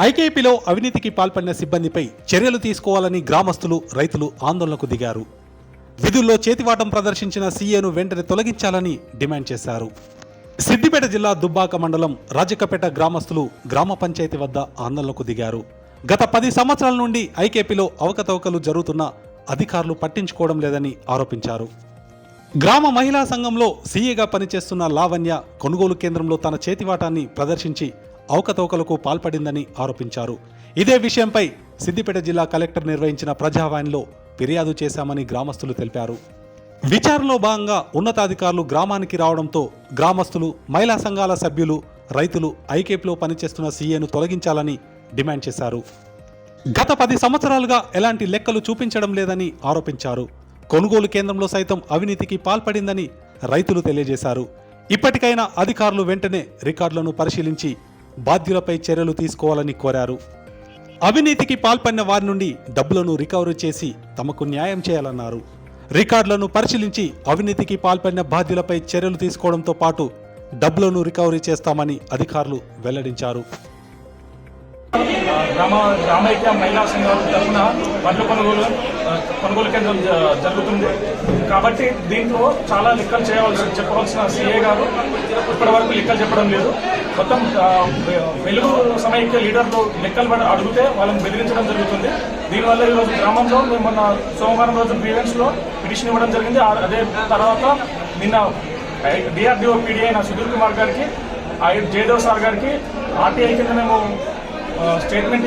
ఐకేపీలో అవినీతికి పాల్పడిన సిబ్బందిపై చర్యలు తీసుకోవాలని గ్రామస్తులు రైతులు ఆందోళనకు దిగారు. విధుల్లో చేతివాటం ప్రదర్శించిన సీఏను వెంటనే తొలగించాలని డిమాండ్ చేశారు. సిద్దిపేట జిల్లా దుబ్బాక మండలం రాజకపేట గ్రామస్తులు గ్రామ పంచాయతీ వద్ద ఆందోళనకు దిగారు. గత పది సంవత్సరాల నుండి ఐకేపీలో అవకతవకలు జరుగుతున్న అధికారులు పట్టించుకోవడం లేదని ఆరోపించారు. గ్రామ మహిళా సంఘంలో సీఏగా పనిచేస్తున్న లావణ్య కొనుగోలు కేంద్రంలో తన చేతివాటాన్ని ప్రదర్శించి అవకతవకలకు పాల్పడిందని ఆరోపించారు. ఇదే విషయంపై సిద్దిపేట జిల్లా కలెక్టర్ నిర్వహించిన ప్రజావాణిలో ఫిర్యాదు చేశామని గ్రామస్తులు తెలిపారు. విచారణలో భాగంగా ఉన్నతాధికారులు గ్రామానికి రావడంతో గ్రామస్తులు మహిళా సంఘాల సభ్యులు రైతులు ఐకేప్లో పనిచేస్తున్న సీఏను తొలగించాలని డిమాండ్ చేశారు. గత పది సంవత్సరాలుగా ఎలాంటి లెక్కలు చూపించడం లేదని ఆరోపించారు. కొనుగోలు కేంద్రంలో సైతం అవినీతికి పాల్పడిందని రైతులు తెలియజేశారు. ఇప్పటికైనా అధికారులు వెంటనే రికార్డులను పరిశీలించి బాధ్యులపై చర్యలు తీసుకోవాలని కోరారు. అవినీతికి పాల్పడిన వారి నుండి డబ్బులను రికవరీ చేసి తమకు న్యాయం చేయాలన్నారు. రికార్డులను పరిశీలించి అవినీతికి పాల్పడిన బాధ్యులపై చర్యలు తీసుకోవడంతో పాటు డబ్బులను రికవరీ చేస్తామని అధికారులు వెల్లడించారు. గ్రామ గ్రామైక్య మహిళా సంఘాల తరఫున వడ్ల కొనుగోలు కొనుగోలు కేంద్రం జరుగుతుంది. కాబట్టి దీంట్లో చాలా లెక్కలు చేయవలసి చెప్పవలసిన సీఏ గారు ఇప్పటి వరకు లెక్కలు చెప్పడం లేదు. మొత్తం వెలుగు సమైక్య లీడర్లు లెక్కలు పడి అడిగితే వాళ్ళని బెదిరించడం జరుగుతుంది. దీనివల్ల ఈరోజు గ్రామంలో మేము మొన్న సోమవారం రోజు గ్రీవెన్స్లో పిటిషన్ ఇవ్వడం జరిగింది. అదే తర్వాత నిన్న డిఆర్డిఓ పీడీ అయిన సుధీర్ కుమార్ గారికి ఆ జయదేవ్ సార్ గారికి ఆర్టీఐ కింద మేము స్టేట్మెంట్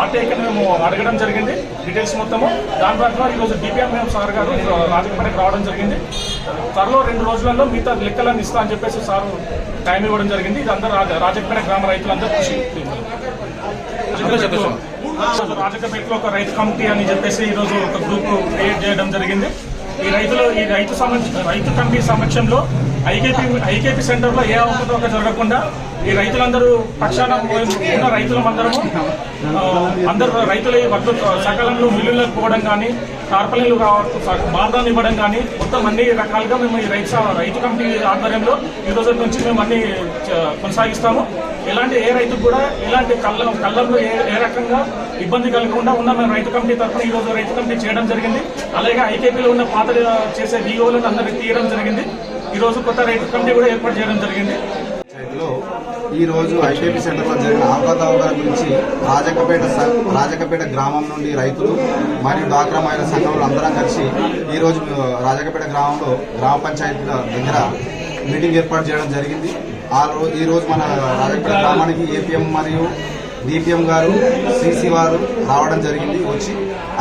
ఆర్టీఐ కింద మేము అడగడం జరిగింది. డీటెయిల్స్ మొత్తము. దాని ప్రకారం ఈరోజు డిపిఎం మేము సార్ గారు రాజకీయపనికి రావడం జరిగింది. త్వరలో రెండు రోజులలో మిగతా లెక్కలను ఇస్తా అని చెప్పేసి సార్ టైం ఇవ్వడం జరిగింది. ఇది అందరూ రాజకీయ గ్రామ రైతులందరూ కృషి. రాజకపేటలో ఒక రైతు కమిటీ అని చెప్పేసి ఈరోజు ఒక గ్రూప్ క్రియేట్ చేయడం జరిగింది. ఈ రైతులు ఈ రైతు రైతు కమిటీ సమక్షంలో ఐకేపీ ఐకేపీ సెంటర్లో ఏ అవకతవక జరగకుండా ఈ రైతులందరూ పక్షాన ఉన్న రైతులందరము ఆ, అందరూ రైతుల వద్ద సకాలంలో మిల్లులకు పోవడం కానీ టార్పలిన్లు బాధాన్ని ఇవ్వడం కానీ మొత్తం అన్ని రకాలుగా మేము ఈ రైతు రైతు కమిటీ ఆధ్వర్యంలో ఈ రోజు నుంచి మేము అన్ని కొనసాగిస్తాము. ఎలాంటి ఏ రైతు కూడా ఎలాంటి కళ్ళ కళ్ళల్లో ఏ ఏ రకంగా ఇబ్బంది కలగకుండా ఉన్న. మేము రైతు కమిటీ తరఫున ఈ రోజు రైతు కమిటీ చేయడం జరిగింది. అలాగే ఐకేపీలో ఉన్న పాత చేసే విఓలను అందరికీ తీయడం జరిగింది. ఈ రోజు కొత్త రైతు కమిటీ కూడా ఏర్పాటు చేయడం జరిగింది. పంచాయతీలో ఈ రోజు ఐటీపీ సెంటర్లో జరిగిన అవకతవకల గురించి రాజకపేట రాజకపేట గ్రామం నుండి రైతులు మరియు డాక్రా మహిళ సంఘంలో అందరం కలిసి ఈరోజు రాజకపేట గ్రామంలో గ్రామ పంచాయతీల దగ్గర మీటింగ్ ఏర్పాటు చేయడం జరిగింది. ఆ రోజు ఈరోజు మన రాజకీయ గ్రామానికి ఏపీఎం మరియు డిపిఎం గారు సిసి వారు రావడం జరిగింది. వచ్చి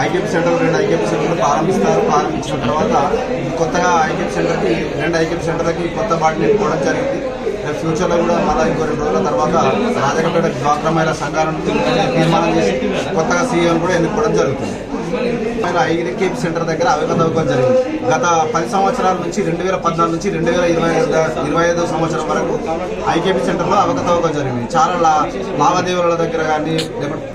ఐకేపీ సెంటర్ రెండు ఐకేపీ సెంటర్లు ప్రారంభిస్తారు. ప్రారంభించిన తర్వాత కొత్తగా ఐకేపీ సెంటర్కి రెండు ఐకేపీ సెంటర్లకి కొత్త బాటిని ఎన్నుకోవడం జరిగింది. రేపు ఫ్యూచర్లో కూడా మళ్ళీ ఇంకో రెండు రోజుల తర్వాత రాజకపేట డ్వాక్రా మహిళా సంఘాలను తీర్మానం చేసి కొత్తగా సీఎం కూడా ఎన్నుకోవడం జరుగుతుంది. ఐకేపీ సెంటర్ దగ్గర అవకతవకం జరిగింది. గత పది సంవత్సరాల నుంచి రెండు వేల పద్నాలుగు నుంచి రెండు వేల ఇరవై ఇరవై ఐదో సంవత్సరం వరకు ఐకేపీ సెంటర్లో అవకతవకం జరిగింది. చాలా లా లావాదేవీల దగ్గర కానీ లేకపోతే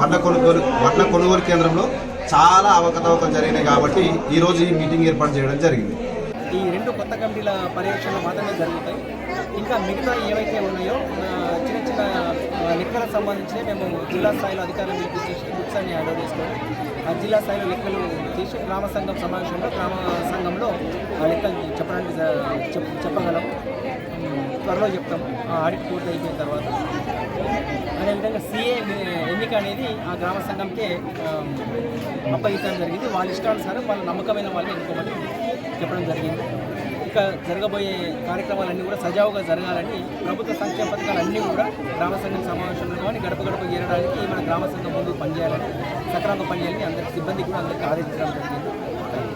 వడ్ల కొనుగోలు వడ్ల కొనుగోలు కేంద్రంలో చాలా అవకతవకం జరిగినాయి కాబట్టి ఈ రోజు ఈ మీటింగ్ ఏర్పాటు చేయడం జరిగింది. ఈ రెండు కొత్త కమిటీల పర్యవేక్షణ మాత్రమే జరుగుతాయి. ఇంకా మిగతా ఏవైతే ఉన్నాయో చిన్న చిన్న ఆ, లెక్కలకు సంబంధించి మేము జిల్లా స్థాయిలో అధికారులు పిలిపించేసి బుక్స్ అన్ని ఆర్డర్ చేసుకొని ఆ జిల్లా స్థాయిలో లెక్కలు తీసి గ్రామ సంఘం సమావేశంలో గ్రామ సంఘంలో ఆ లెక్కలు చెప్పడానికి చెప్పగలం. త్వరలో చెప్తాము ఆ ఆడిట్ పూర్తి అయిపోయిన తర్వాత. అదేవిధంగా సీఏ ఎన్నిక అనేది ఆ గ్రామ సంఘంకే అప్పగించడం జరిగింది. వాళ్ళ ఇష్టానుసారం వాళ్ళ నమ్మకమైన వాళ్ళని ఎన్నుకోమని చెప్పడం జరిగింది. ఇంకా జరగబోయే కార్యక్రమాలన్నీ కూడా సజావుగా జరగాలని ప్రభుత్వ సంక్షేమ పథకాలన్నీ కూడా గ్రామ సంఘం సమావేశంలో కానీ గడప గడప చేరడానికి మన గ్రామ సంఘం ముందు పనిచేయాలని సక్రాంత పనిచేయాలని అందరికి సిబ్బంది కూడా అందరికీ ఆదేశించడం జరిగింది.